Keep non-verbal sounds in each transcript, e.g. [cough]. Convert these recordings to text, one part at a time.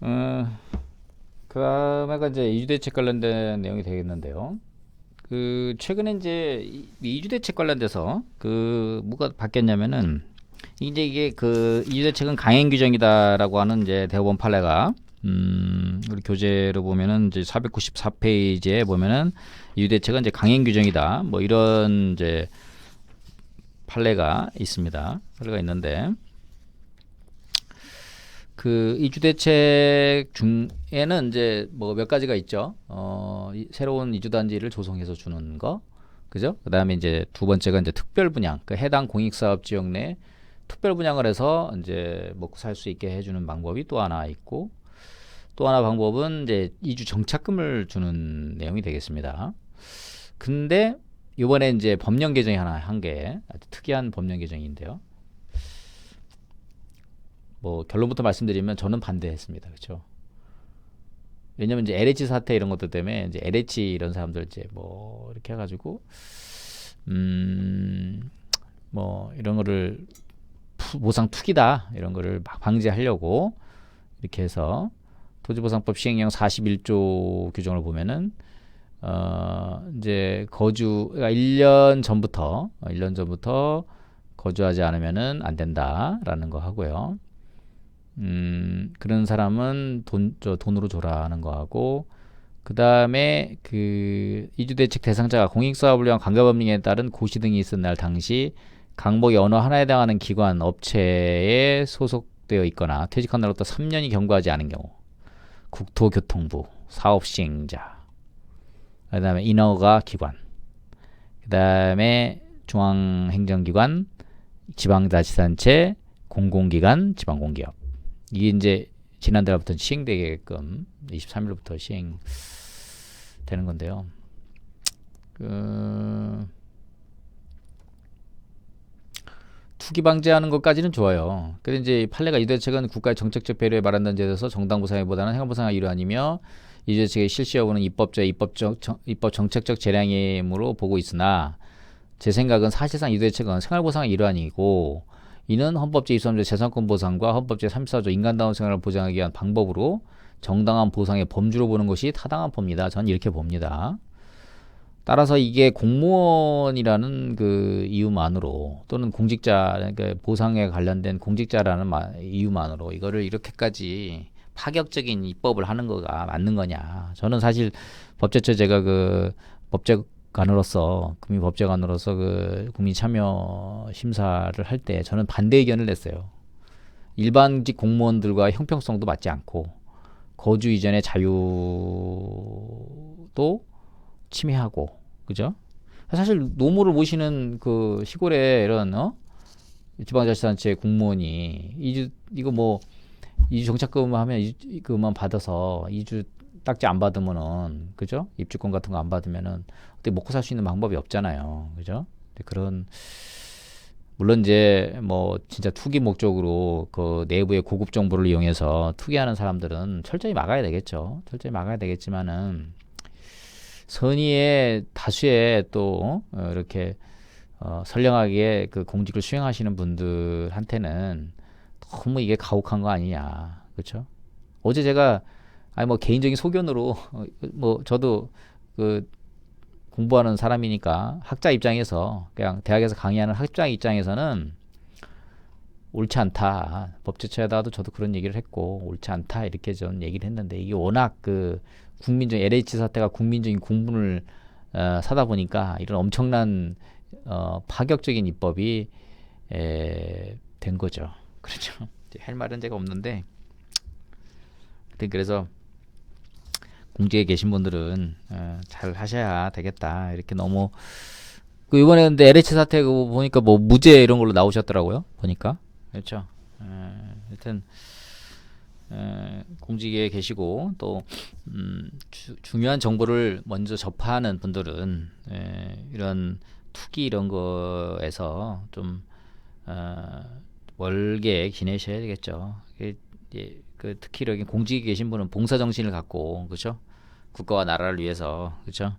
어, 그 다음에가 이제 이주 대책 관련된 내용이 되겠는데요. 그 최근에 이제 이- 이주 대책 관련돼서 그 뭐가 바뀌었냐면은 이제 이게 그 이주 대책은 강행 규정이다라고 하는 이제 대법원 판례가 음 우리 교재로 보면은 이제 494페이지에 보면은 이주 대책은 이제 강행 규정이다 뭐 이런 이제 판례가 있습니다. 판례가 있는데 그 이주 대책 중에는 이제 뭐 몇 가지가 있죠. 어, 이 새로운 이주 단지를 조성해서 주는 거. 그죠? 그다음에 이제 두 번째가 이제 특별 분양. 그 해당 공익 사업 지역 내 특별 분양을 해서 이제 먹고 살 수 있게 해 주는 방법이 또 하나 있고 또 하나 방법은 이제 이주 정착금을 주는 내용이 되겠습니다. 근데 이번에 이제 법령 개정이 하나 한 게 아주 특이한 법령 개정인데요. 뭐 결론부터 말씀드리면 저는 반대했습니다. 그렇죠? 왜냐면 이제 LH 사태 이런 것들 때문에 이제 LH 이런 사람들 이제 뭐 이렇게 해 가지고 음 뭐 이런 거를 푸- 보상 투기다 이런 거를 막 방지하려고 이렇게 해서 토지보상법 시행령 41조 규정을 보면은 어 이제 거주 그러니까 1년 전부터 어, 1년 전부터 거주하지 않으면은 안 된다라는 거 하고요. 음, 그런 사람은 돈, 저 돈으로 줘라는 거 하고, 그 다음에 그 이주대책 대상자가 공익사업을 위한 관계법령에 따른 고시 등이 있은 날 당시 강목의 어느 하나에 해당하는 기관, 업체에 소속되어 있거나 퇴직한 날로부터 3년이 경과하지 않은 경우, 국토교통부, 사업시행자, 그 다음에 인허가 기관, 그 다음에 중앙행정기관, 지방자치단체, 공공기관, 지방공기업. 이게 이제 지난달부터 시행되게끔 23일부터 시행 되는 건데요. 그 투기 방지하는 것까지는 좋아요. 근데 이제 이 판례가 이 대책은 국가의 정책적 배려에 마련된 제도에서 정당 보상보다는 행정 보상의 일환이며 이 대책의 실시 여부는 입법자의 입법적 정, 입법 정책적 재량이므로 보고 있으나 제 생각은 사실상 이 대책은 생활 보상의 일환이고 이는 헌법 제23조 재산권 보상과 헌법 제34조 인간다운 생활을 보장하기 위한 방법으로 정당한 보상의 범주로 보는 것이 타당한 법니다. 저는 이렇게 봅니다. 따라서 이게 공무원이라는 그 이유만으로 또는 공직자 그러니까 보상에 관련된 공직자라는 마- 이유만으로 이거를 이렇게까지 파격적인 입법을 하는 거가 맞는 거냐? 저는 사실 법제처 제가 그 법제 관으로서 국민 법제관으로서 그 국민 참여 심사를 할 때 저는 반대 의견을 냈어요. 일반직 공무원들과 형평성도 맞지 않고 거주 이전의 자유도 침해하고 그죠? 사실 노무를 모시는 그 시골에 이런 어 지방자치단체 공무원이 이주 이거 뭐 이주 정착금 하면 이주 그만 받아서 이주 딱지 안 받으면은 그죠? 입주권 같은 거 안 받으면은 어떻게 먹고 살 수 있는 방법이 없잖아요. 그죠? 그런 물론 이제 뭐 진짜 투기 목적으로 그 내부의 고급 정보를 이용해서 투기하는 사람들은 철저히 막아야 되겠죠. 철저히 막아야 되겠지만은 선의의 다수의 또 어, 이렇게 어, 선량하게 그 공직을 수행하시는 분들한테는 너무 이게 가혹한 거 아니냐, 그렇죠? 어제 제가 아니 뭐 개인적인 소견으로 어, 뭐 저도 그 공부하는 사람이니까 학자 입장에서 그냥 대학에서 강의하는 학자 입장에서는 옳지 않다. 법제처에다가도 저도 그런 얘기를 했고 옳지 않다 이렇게 저는 얘기를 했는데 이게 워낙 그 국민적 LH 사태가 국민적인 공분을 어, 사다 보니까 이런 엄청난 어, 파격적인 입법이 에, 된 거죠. [laughs] 그렇죠. 할 말은 제가 없는데 그래서 공직에 계신 분들은 어, 잘 하셔야 되겠다. 이렇게 너무 그 이번에 근데 LH 사태 그 보니까 뭐 무죄 이런 걸로 나오셨더라고요. 보니까 그렇죠. 에, 하여튼 에, 공직에 계시고 또 음, 주, 중요한 정보를 먼저 접하는 분들은 에, 이런 투기 이런 거에서 좀 어, 월계 지내셔야 되겠죠. 이게, 이제 그 특히 여기 공직에 계신 분은 봉사 정신을 갖고 그렇죠. 국가와 나라를 위해서 그렇죠.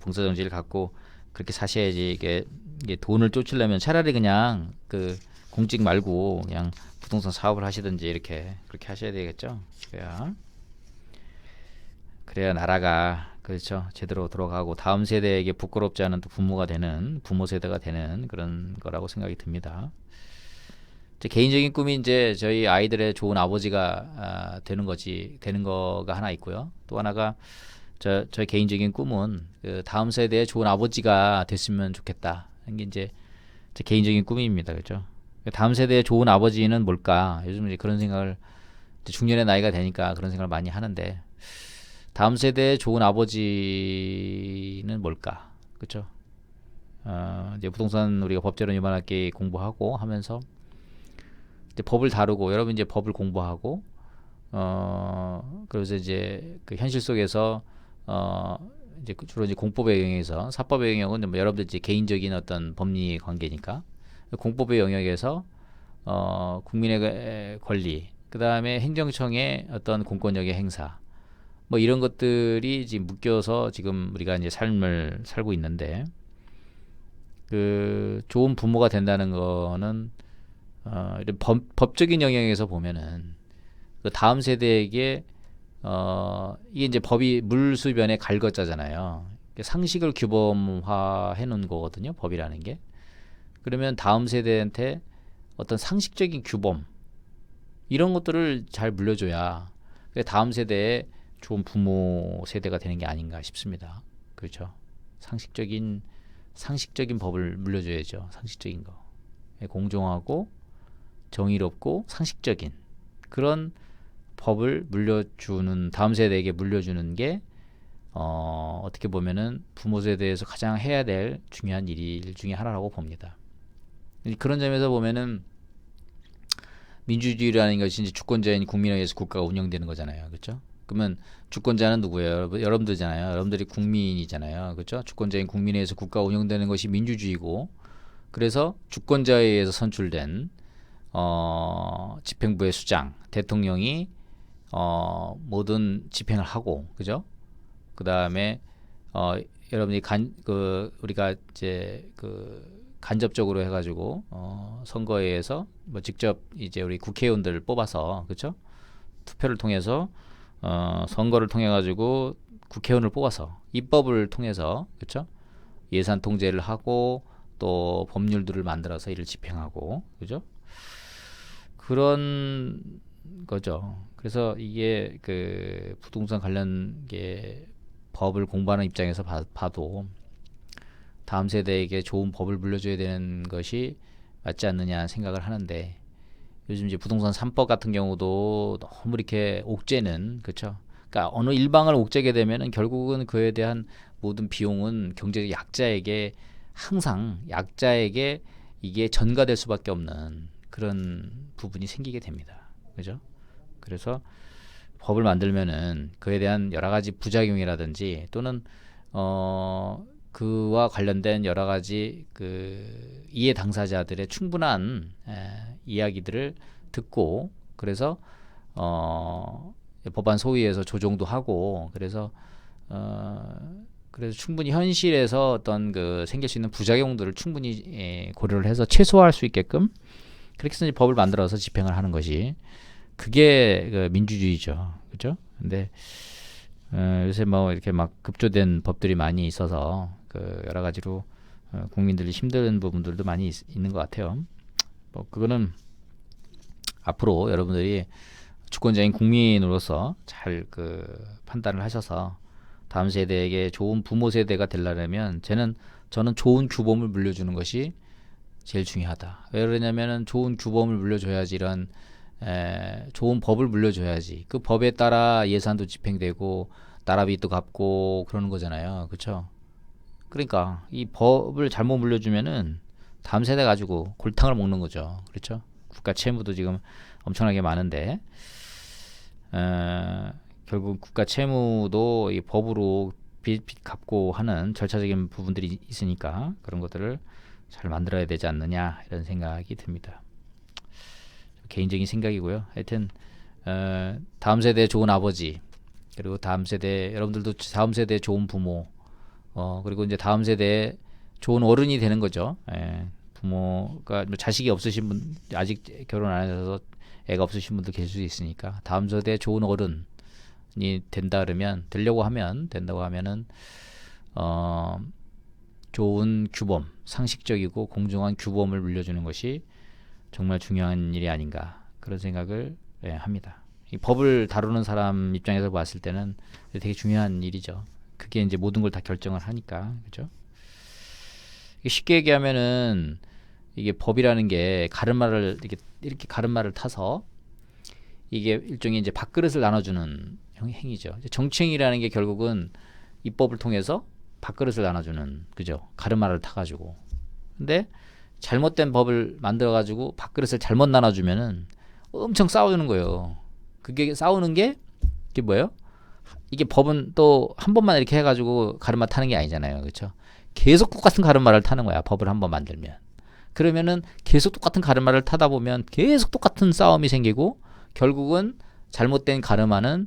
봉사 정신을 갖고 그렇게 사셔야지 이게, 이게 돈을 쫓으려면 차라리 그냥 그 공직 말고 그냥 부동산 사업을 하시든지 이렇게 그렇게 하셔야 되겠죠. 그래야 그래야 나라가 그렇죠 제대로 돌아가고 다음 세대에게 부끄럽지 않은 또 부모가 되는 부모 세대가 되는 그런 거라고 생각이 듭니다. 제 개인적인 꿈이 이제 저희 아이들의 좋은 아버지가 아, 되는 거지 되는 거가 하나 있고요. 또 하나가 저 저희 개인적인 꿈은 그 다음 세대의 좋은 아버지가 됐으면 좋겠다. 이게 이제 제 개인적인 꿈입니다. 그렇죠? 다음 세대의 좋은 아버지는 뭘까? 요즘 이제 그런 생각을 이제 중년의 나이가 되니까 그런 생각을 많이 하는데 다음 세대의 좋은 아버지는 뭘까? 그렇죠? 어, 이제 부동산 우리가 법제론 위반학기 공부하고 하면서 이제 법을 다루고 여러분 이제 법을 공부하고 어 그래서 이제 그 현실 속에서 어 이제 그 주로 이제 공법의 영역에서 사법의 영역은 뭐 여러분들 이제 개인적인 어떤 법리 관계니까 공법의 영역에서 어 국민의 권리 그 다음에 행정청의 어떤 공권력의 행사 뭐 이런 것들이 지금 묶여서 지금 우리가 이제 삶을 살고 있는데 그 좋은 부모가 된다는 거는 어, 이런 법, 법적인 영역에서 보면은 그 다음 세대에게 어, 이게 이제 법이 물수변의 갈거자잖아요. 상식을 규범화해 놓은 거거든요. 법이라는 게. 그러면 다음 세대한테 어떤 상식적인 규범 이런 것들을 잘 물려줘야 다음 세대에 좋은 부모 세대가 되는 게 아닌가 싶습니다. 그렇죠. 상식적인 상식적인 법을 물려줘야죠. 상식적인 거. 공정하고 정의롭고 상식적인 그런 법을 물려주는 다음 세대에게 물려주는 게 어, 어떻게 보면은 부모 세대에서 가장 해야 될 중요한 일 중에 하나라고 봅니다. 그런 점에서 보면은 민주주의라는 것이 이제 주권자인 국민에 의해서 국가가 운영되는 거잖아요. 그렇죠? 그러면 주권자는 누구예요? 여러분 들잖아요. 여러분들이 국민이잖아요. 그렇죠? 주권자인 국민에 의해서 국가가 운영되는 것이 민주주의고 그래서 주권자에 의해서 선출된 어, 집행부의 수장, 대통령이 어, 모든 집행을 하고, 그죠? 그 다음에 어, 여러분이 간, 그 우리가 이제 그 간접적으로 해가지고 어, 선거에 의해서 뭐 직접 이제 우리 국회의원들을 뽑아서, 그죠? 투표를 통해서 어, 선거를 통해 가지고 국회의원을 뽑아서 입법을 통해서, 그죠? 예산 통제를 하고 또 법률들을 만들어서 이를 집행하고, 그죠? 그런 거죠. 그래서 이게 그 부동산 관련 게 법을 공부하는 입장에서 봐, 봐도 다음 세대에게 좋은 법을 물려줘야 되는 것이 맞지 않느냐 생각을 하는데 요즘 이제 부동산 3법 같은 경우도 너무 이렇게 옥죄는 그렇죠. 그러니까 어느 일방을 옥죄게 되면은 결국은 그에 대한 모든 비용은 경제적 약자에게 항상 약자에게 이게 전가될 수밖에 없는 그런 부분이 생기게 됩니다. 그죠? 그래서 법을 만들면은 그에 대한 여러 가지 부작용이라든지 또는 어 그와 관련된 여러 가지 그 이해 당사자들의 충분한 에, 이야기들을 듣고 그래서 어 법안 소위에서 조정도 하고 그래서 어 그래서 충분히 현실에서 어떤 그 생길 수 있는 부작용들을 충분히 예, 고려를 해서 최소화할 수 있게끔 그렇게 해서 법을 만들어서 집행을 하는 것이 그게 그 민주주의죠. 그죠? 근데 어, 요새 뭐 이렇게 막 급조된 법들이 많이 있어서 그 여러 가지로 어, 국민들이 힘든 부분들도 많이 있, 있는 것 같아요. 뭐 그거는 앞으로 여러분들이 주권자인 국민으로서 잘 그 판단을 하셔서 다음 세대에게 좋은 부모 세대가 되려면 저는 저는 좋은 규범을 물려주는 것이 제일 중요하다. 왜 그러냐면은 좋은 규범을 물려줘야지 이런 에, 좋은 법을 물려줘야지 그 법에 따라 예산도 집행되고 나라비도 갚고 그러는 거잖아요. 그렇죠? 그러니까 이 법을 잘못 물려주면은 다음 세대 가지고 골탕을 먹는 거죠. 그렇죠? 국가 채무도 지금 엄청나게 많은데 에, 결국 국가 채무도 이 법으로 빚, 빚 갚고 하는 절차적인 부분들이 있으니까 그런 것들을 잘 만들어야 되지 않느냐 이런 생각이 듭니다. 개인적인 생각이고요. 하여튼 어, 다음 세대 좋은 아버지 그리고 다음 세대 여러분들도 다음 세대 좋은 부모 어, 그리고 이제 다음 세대 좋은 어른이 되는 거죠. 예, 부모가 뭐 자식이 없으신 분 아직 결혼 안 하셔서 애가 없으신 분도 계실 수 있으니까 다음 세대에 좋은 어른이 된다 그러면 되려고 하면 된다고 하면은 어 좋은 규범 상식적이고 공정한 규범을 물려주는 것이 정말 중요한 일이 아닌가 그런 생각을 예, 합니다. 이 법을 다루는 사람 입장에서 봤을 때는 되게 중요한 일이죠. 그게 이제 모든 걸 다 결정을 하니까 그죠? 쉽게 얘기하면은 이게 법이라는 게 가르마를 이렇게 이렇게 가르마를 타서 이게 일종의 이제 밥그릇을 나눠주는 행위죠. 정치행위라는 게 결국은 입법을 통해서 밥그릇을 나눠주는 그죠? 가르마를 타가지고. 근데 잘못된 법을 만들어가지고 밥그릇을 잘못 나눠주면은 엄청 싸우는 거예요. 그게 싸우는 게 이게 뭐예요? 이게 법은 또 한 번만 이렇게 해가지고 가르마 타는 게 아니잖아요, 그렇죠? 계속 똑같은 가르마를 타는 거야. 법을 한 번 만들면. 그러면은 계속 똑같은 가르마를 타다 보면 계속 똑같은 싸움이 생기고 결국은 잘못된 가르마는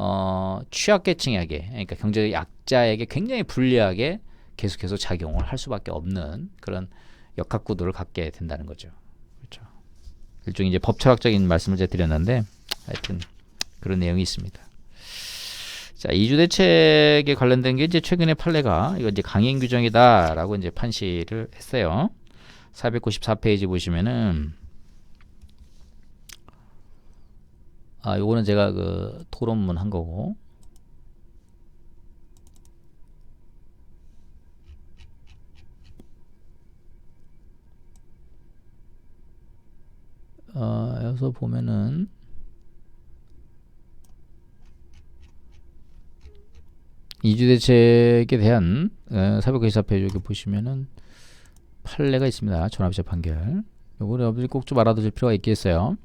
어, 취약계층에게 그러니까 경제적 약자에게 굉장히 불리하게 계속해서 작용을 할 수밖에 없는 그런 역학 구도를 갖게 된다는 거죠. 그렇죠. 일종의 이제 법철학적인 말씀을 제가 드렸는데 하여튼 그런 내용이 있습니다. 자, 이주 대책에 관련된 게 이제 최근에 판례가 이거 이제 강행 규정이다라고 이제 판시를 했어요. 494페이지 보시면은 아, 요거는 제가 그 토론문 한 거고 어, 여기서 보면은 이주대책에 대한 어, 494페이지 여기 보시면은 판례가 있습니다. 전압적 판결. 요거를 여러분들이 꼭 좀 알아두실 필요가 있겠어요.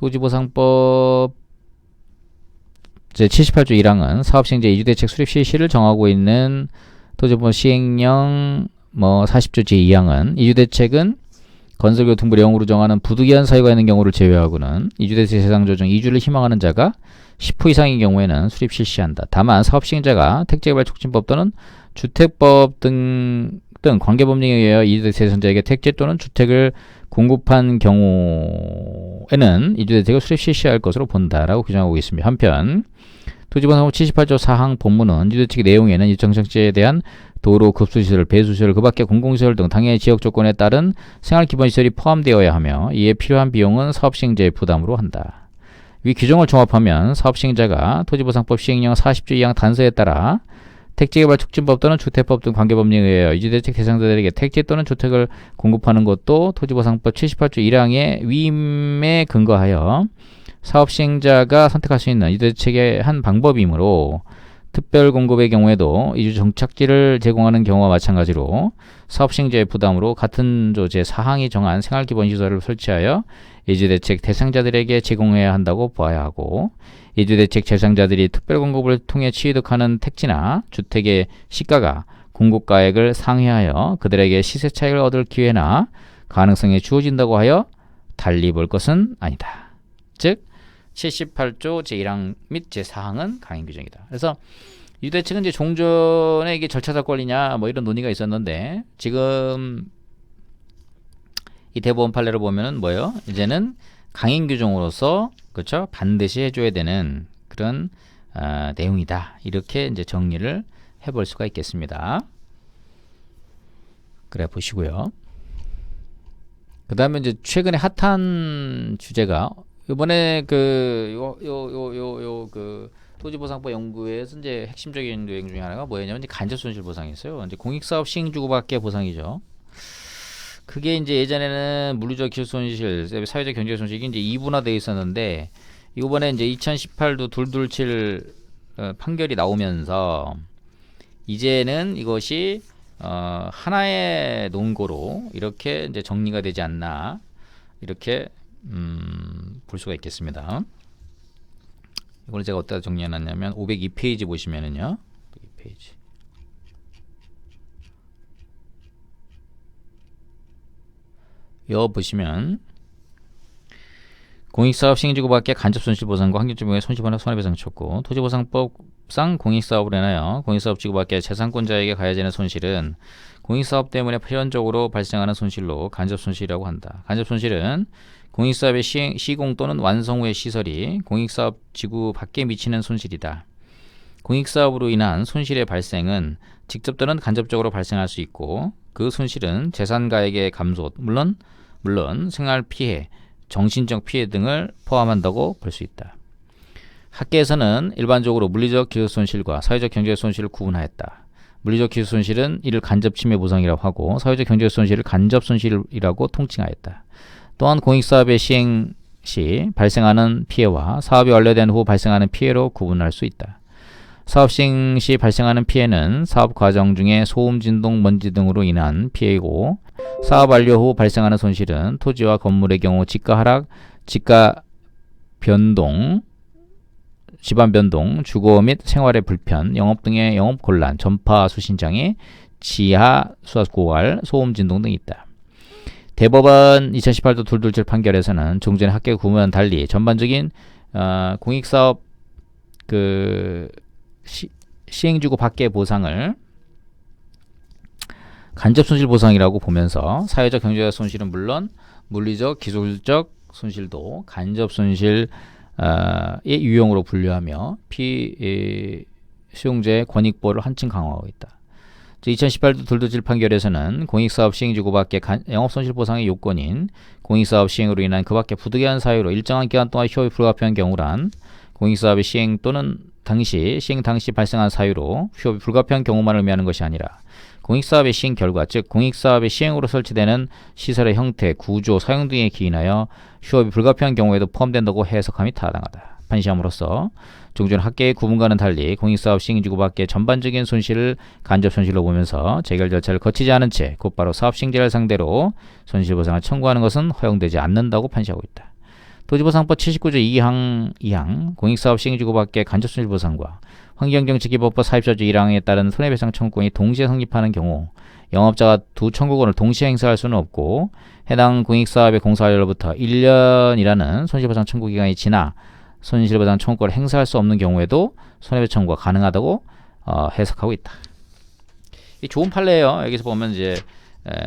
토지보상법 제 78조 1항은 사업시행자 이주대책 수립 실시를 정하고 있는 토지보상 시행령 뭐 40조 제2항은 이주대책은 건설교통부 내용으로 정하는 부득이한 사유가 있는 경우를 제외하고는 이주대책 세상 조정 이주를 희망하는 자가 10호 이상인 경우에는 수립 실시한다. 다만 사업 시행자가 택지개발 촉진법 또는 주택법 등, 등 관계법령에 의하여 이주택 대상자에게 택지 또는 주택을 공급한 경우에는 이주 대책을 수립 실시할 것으로 본다라고 규정하고 있습니다. 한편 토지보상법 78조 4항 본문은 이주대책 내용에는 이정착지에 대한 도로, 급수시설, 배수시설, 그 밖에 공공시설 등 당연히 지역 조건에 따른 생활기본시설이 포함되어야 하며 이에 필요한 비용은 사업시행자의 부담으로 한다. 위 규정을 종합하면 사업시행자가 토지보상법 시행령 40조 2항 단서에 따라 택지개발 촉진법 또는 주택법 등 관계법령에 의하여 이주대책 대상자들에게 택지 또는 주택을 공급하는 것도 토지보상법 78조 1항의 위임에 근거하여 사업 시행자가 선택할 수 있는 이주대책의 한 방법이므로 특별 공급의 경우에도 이주 정착지를 제공하는 경우와 마찬가지로 사업 시행자의 부담으로 같은 조제 사항이 정한 생활기본시설을 설치하여 이주 대책 대상자들에게 제공해야 한다고 보아야 하고 이주대책 대상자들이 특별공급을 통해 취득하는 택지나 주택의 시가가 공급가액을 상회하여 그들에게 시세 차익을 얻을 기회나 가능성이 주어진다고 하여 달리 볼 것은 아니다. 즉 78조 제1항 및 제4항은 강행 규정이다. 그래서 유대책은 이제 종전에 이게 절차적 권리냐 뭐 이런 논의가 있었는데 지금 이 대법원 판례를 보면은 뭐예요? 이제는 강행 규정으로서 그렇죠? 반드시 해줘야 되는 그런 어, 내용이다. 이렇게 이제 정리를 해볼 수가 있겠습니다. 그래 보시고요. 그 다음에 이제 최근에 핫한 주제가 이번에 그 요 요 요 요 요 그 토지보상법 연구에서 이제 핵심적인 내용 중에 하나가 뭐였냐면 이제 간접 손실 보상이었어요. 이제 공익사업 시행 주고받기 보상이죠. 그게 이제 예전에는 물리적 기술 손실, 사회적 경제 손실이 이제 이분화되어 있었는데 이번에 이제 2018도 둘둘칠 어, 판결이 나오면서 이제는 이것이 어, 하나의 논고로 이렇게 이제 정리가 되지 않나 이렇게 음, 볼 수가 있겠습니다. 이걸 제가 어디다 정리해놨냐면 502페이지 보시면은요. 502페이지. 여 보시면 공익사업 시행지구 밖에 간접 손실보상과 환경주변의 손실보상 손해배상 쳤고 토지보상법상 공익사업을 인하여 공익사업 지구 밖에 재산권자에게 가해지는 손실은 공익사업 때문에 필연적으로 발생하는 손실로 간접손실이라고 한다. 간접손실은 공익사업의 시행, 시공 또는 완성 후의 시설이 공익사업 지구 밖에 미치는 손실이다. 공익사업으로 인한 손실의 발생은 직접 또는 간접적으로 발생할 수 있고 그 손실은 재산가액의 감소, 물론 물론 생활 피해, 정신적 피해 등을 포함한다고 볼 수 있다. 학계에서는 일반적으로 물리적 기술 손실과 사회적 경제적 손실을 구분하였다. 물리적 기술 손실은 이를 간접 침해 보상이라고 하고 사회적 경제적 손실을 간접 손실이라고 통칭하였다. 또한 공익사업의 시행 시 발생하는 피해와 사업이 완료된 후 발생하는 피해로 구분할 수 있다. 사업 시행 시 발생하는 피해는 사업 과정 중에 소음, 진동, 먼지 등으로 인한 피해이고 사업 완료 후 발생하는 손실은 토지와 건물의 경우 지가 하락, 지가 변동, 집안 변동, 주거 및 생활의 불편, 영업 등의 영업 곤란, 전파 수신 장애, 지하 수압 고갈, 소음 진동 등이 있다. 대법원 2018도 둘둘칠 판결에서는 종전의 학계 구문과는 달리 전반적인 어, 공익사업 그 시, 시행주고 밖의 보상을 간접 손실 보상이라고 보면서 사회적 경제적 손실은 물론 물리적 기술적 손실도 간접 손실 의 유형으로 분류하며 피 수용자의 권익보호를 한층 강화하고 있다. 2018도 둘도질 판결에서는 공익사업 시행주고밖에 영업손실 보상의 요건인 공익사업 시행으로 인한 그 밖에 부득이한 사유로 일정한 기간 동안 휴업이 불가피한 경우란 공익사업의 시행 또는 당시 시행 당시 발생한 사유로 휴업이 불가피한 경우만 의미하는 것이 아니라 공익사업의 시행 결과, 즉 공익사업의 시행으로 설치되는 시설의 형태, 구조, 사용 등에 기인하여 휴업이 불가피한 경우에도 포함된다고 해석함이 타당하다. 판시함으로써 종전 학계의 구분과는 달리 공익사업 시행지구 밖의 전반적인 손실을 간접 손실로 보면서 재결 절차를 거치지 않은 채 곧바로 사업 시행자를 상대로 손실보상을 청구하는 것은 허용되지 않는다고 판시하고 있다. 도지보상법 79조 2항 2항 공익사업 시행지구 밖의 간접 손실보상과 환경정책기법법 사입자조 1항에 따른 손해배상 청구권이 동시에 성립하는 경우 영업자가 두 청구권을 동시에 행사할 수는 없고 해당 공익사업의 공사일로부터 1년이라는 손실보상 청구 기간이 지나 손실보상 청구권을 행사할 수 없는 경우에도 손해배상 청구가 가능하다고 어, 해석하고 있다. 이 좋은 판례예요. 여기서 보면 이제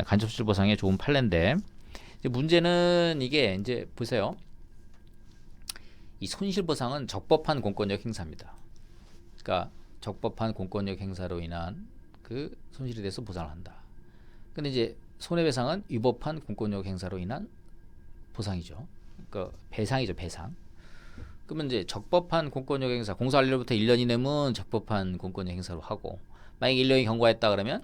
간접손실보상의 좋은 판례인데 문제는 이게 이제 보세요. 이 손실보상은 적법한 공권력 행사입니다. 그러니까 적법한 공권력 행사로 인한 그 손실에 대해서 보상을 한다. 근데 이제 손해배상은 위법한 공권력 행사로 인한 보상이죠. 그러니까 배상이죠, 배상. 그러면 이제 적법한 공권력 행사, 공사 완료부터 1년 이내면 적법한 공권력 행사로 하고 만약 1년이 경과했다 그러면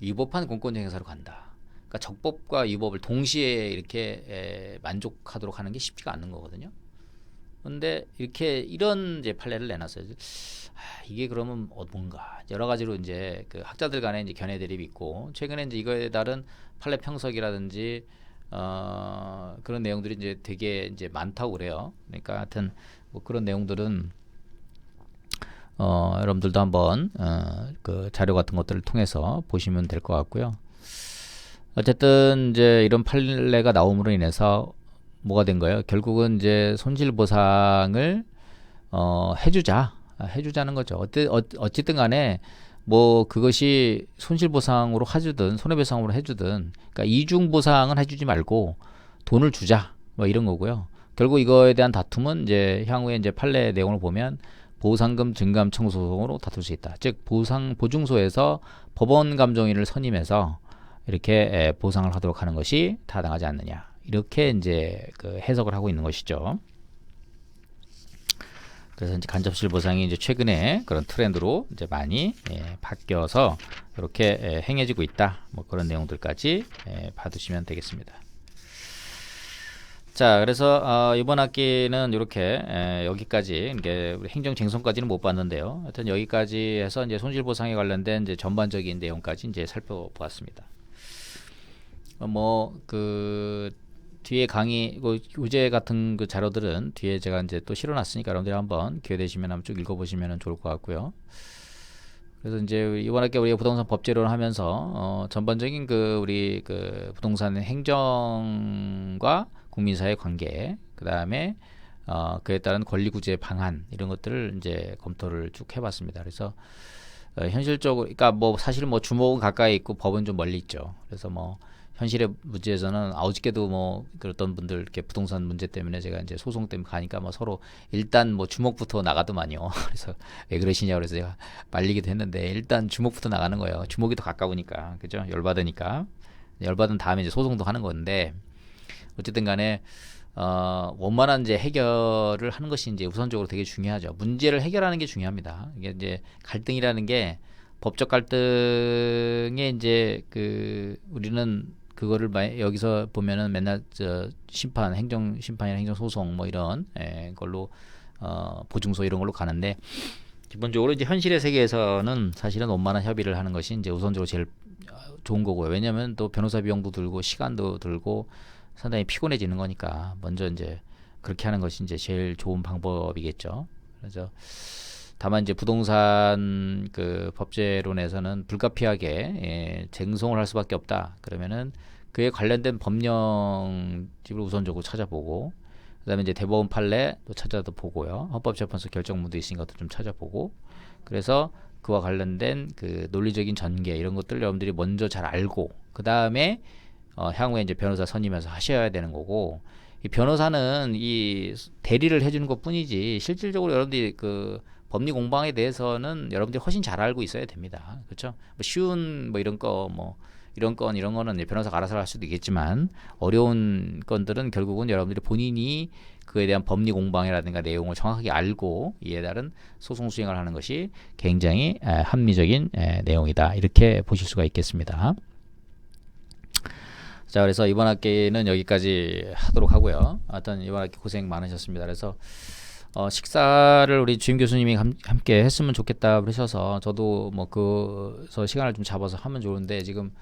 위법한 공권력 행사로 간다. 그러니까 적법과 위법을 동시에 이렇게 에, 만족하도록 하는 게 쉽지가 않는 거거든요. 근데 이렇게 이런 이제 판례를 내놨어요. 아, 이게 그러면 어, 뭔가 여러 가지로 이제 그 학자들 간에 이제 견해 대립이 있고 최근에 이제 이거에 따른 판례 평석이라든지 어, 그런 내용들이 이제 되게 이제 많다고 그래요. 그러니까 하여튼 뭐 그런 내용들은 어, 여러분들도 한번 어, 그 자료 같은 것들을 통해서 보시면 될 것 같고요. 어쨌든 이제 이런 판례가 나옴으로 인해서 뭐가 된 거예요? 결국은 이제 손실 보상을 어, 해주자, 해주자는 거죠. 어때, 어, 어쨌든 간에 뭐 그것이 손실 보상으로 해주든 손해배상으로 해주든, 그러니까 이중 보상은 해주지 말고 돈을 주자, 뭐 이런 거고요. 결국 이거에 대한 다툼은 이제 향후에 이제 판례 내용을 보면 보상금 증감 청소 소송으로 다툴 수 있다. 즉 보상 보증소에서 법원 감정인을 선임해서 이렇게 보상을 하도록 하는 것이 타당하지 않느냐. 이렇게 이제 그 해석을 하고 있는 것이죠. 그래서 이제 간접실 보상이 이제 최근에 그런 트렌드로 이제 많이 예, 바뀌어서 이렇게 예, 행해지고 있다. 뭐 그런 내용들까지 예, 받으시면 되겠습니다. 자, 그래서 어, 이번 학기는 이렇게 에, 여기까지 이게 행정 쟁송까지는 못 봤는데요. 하여튼 여기까지 해서 이제 손실 보상에 관련된 이제 전반적인 내용까지 이제 살펴보았습니다. 어, 뭐그 뒤에 강의 그 교재 같은 그 자료들은 뒤에 제가 이제 또 실어놨으니까 여러분들이 한번 기회 되시면 한번 쭉 읽어보시면 좋을 것 같고요. 그래서 이제 이번 학기 우리가 부동산 법제로를 하면서 어, 전반적인 그 우리 그 부동산 행정과 국민사회 관계, 그 다음에 어, 그에 따른 권리 구제 방안 이런 것들을 이제 검토를 쭉 해봤습니다. 그래서 어, 현실적으로 그러니까 뭐 사실 뭐 주목은 가까이 있고 법은 좀 멀리 있죠. 그래서 뭐 현실의 문제에서는 아우지게도 뭐 그랬던 분들 이렇게 부동산 문제 때문에 제가 이제 소송 때문에 가니까 뭐 서로 일단 뭐 주목부터 나가더만요. [laughs] 그래서 왜 그러시냐 그래서 제가 말리기도 했는데 일단 주목부터 나가는 거예요. 주목이 더 가까우니까 그죠? 열받으니까 열받은 다음에 이제 소송도 하는 건데 어쨌든 간에 어, 원만한 이제 해결을 하는 것이 이제 우선적으로 되게 중요하죠. 문제를 해결하는 게 중요합니다. 이게 이제 갈등이라는 게 법적 갈등에 이제 그 우리는 그거를 마- 여기서 보면은 맨날 저 심판, 행정 심판이나 행정 소송 뭐 이런 예, 걸로 어, 보증소 이런 걸로 가는데 기본적으로 이제 현실의 세계에서는 사실은 원만한 협의를 하는 것이 이제 우선적으로 제일 어, 좋은 거고요. 왜냐하면 또 변호사 비용도 들고 시간도 들고 상당히 피곤해지는 거니까 먼저 이제 그렇게 하는 것이 이제 제일 좋은 방법이겠죠. 그래서 다만 이제 부동산 그 법제론에서는 불가피하게 예, 쟁송을 할 수밖에 없다. 그러면은 그에 관련된 법령집을 우선적으로 찾아보고 그다음에 이제 대법원 판례 또 찾아도 보고요. 헌법재판소 결정문도 있으니까 그것도 좀 찾아보고 그래서 그와 관련된 그 논리적인 전개 이런 것들 여러분들이 먼저 잘 알고 그 다음에 어, 향후에 이제 변호사 선임해서 하셔야 되는 거고 이 변호사는 이 대리를 해주는 것 뿐이지 실질적으로 여러분들이 그 법리 공방에 대해서는 여러분들이 훨씬 잘 알고 있어야 됩니다. 그렇죠? 뭐 쉬운 뭐 이런 거 뭐 이런 건 이런 거는 변호사가 알아서 할 수도 있겠지만 어려운 건들은 결국은 여러분들이 본인이 그에 대한 법리 공방이라든가 내용을 정확하게 알고 이에 따른 소송 수행을 하는 것이 굉장히 에, 합리적인 에, 내용이다 이렇게 보실 수가 있겠습니다. 자 그래서 이번 학기는 여기까지 하도록 하고요. 하여튼 이번 학기 고생 많으셨습니다. 그래서 어, 식사를 우리 주임 교수님이 함, 함께 했으면 좋겠다 그러셔서 저도 뭐 그서 시간을 좀 잡아서 하면 좋은데 지금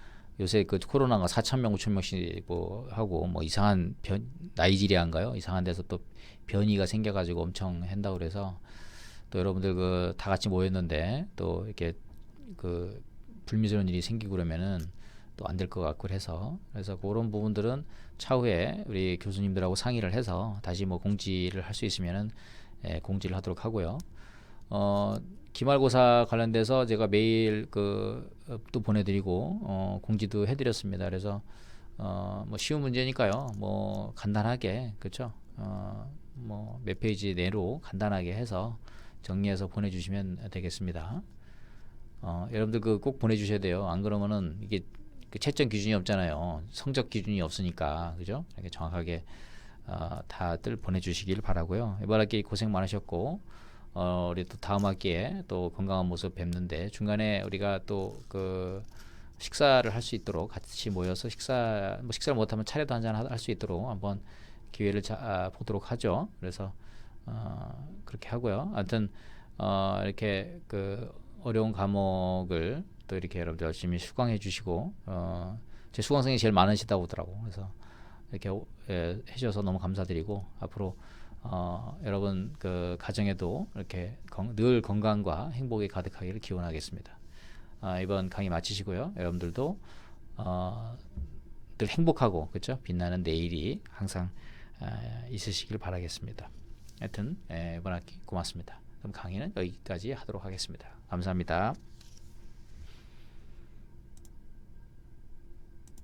요새 그 코로나가 4천 명, 5천 명씩 뭐 하고 뭐 이상한 변 나이지리아인가요? 이상한 데서 또 변이가 생겨가지고 엄청 한다고 그래서 또 여러분들 그 다 같이 모였는데 또 이렇게 그 불미스러운 일이 생기고 그러면은 또 안 될 것 같고 그래서 그래서 그런 부분들은 차후에 우리 교수님들하고 상의를 해서 다시 뭐 공지를 할 수 있으면은 예, 공지를 하도록 하고요. 어, 기말고사 관련돼서 제가 메일 그또 보내드리고 어, 공지도 해드렸습니다. 그래서 어, 뭐 쉬운 문제니까요. 뭐 간단하게 그렇죠. 어, 뭐 몇 페이지 내로 간단하게 해서 정리해서 보내주시면 되겠습니다. 어, 여러분들 그 꼭 보내주셔야 돼요. 안 그러면은 이게 그 채점 기준이 없잖아요. 성적 기준이 없으니까 그죠? 이렇게 정확하게 어, 다들 보내주시길 바라고요. 이번 학기 고생 많으셨고 어, 우리 또 다음 학기에 또 건강한 모습 뵙는데 중간에 우리가 또 그 식사를 할 수 있도록 같이 모여서 식사 뭐 식사를 못하면 차례도 한잔 할 수 있도록 한번 기회를 자, 아, 보도록 하죠. 그래서 어, 그렇게 하고요. 아무튼 어, 이렇게 그 어려운 과목을 또 이렇게 여러분들 열심히 수강해 주시고 어, 제 수강생이 제일 많으시다고 하더라고. 그래서 이렇게 오- 예, 해주셔서 너무 감사드리고 앞으로 어, 여러분 그 가정에도 이렇게 건, 늘 건강과 행복이 가득하기를 기원하겠습니다. 아, 이번 강의 마치시고요. 여러분들도 어, 늘 행복하고 그렇죠? 빛나는 내일이 항상 아, 있으시길 바라겠습니다. 하여튼 예, 이번 학기 고맙습니다. 그럼 강의는 여기까지 하도록 하겠습니다. 감사합니다.